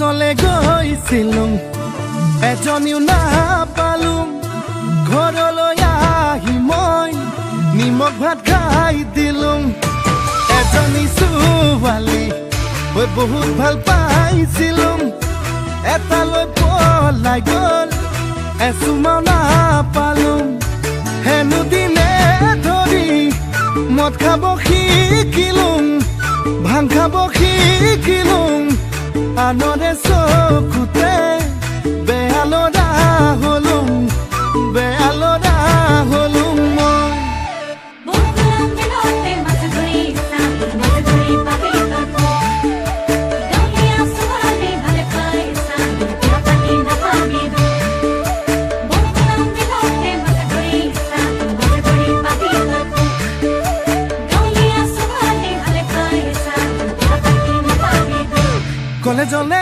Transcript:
ওচলে গৈছিলো এজনীও নাপালো ঘৰলৈ আহি মই নিমখ ভাত খাই দিলো এজনী ছোৱালী মই বহুত ভালো পাইছিলো এটালৈ পলাই গ'ল এচুমাও নাপালো হেনো দিনে ধৰি মদ খাব শিকিলো ভাং খাব শিকিলো আনৰে চকুতে কলেজলে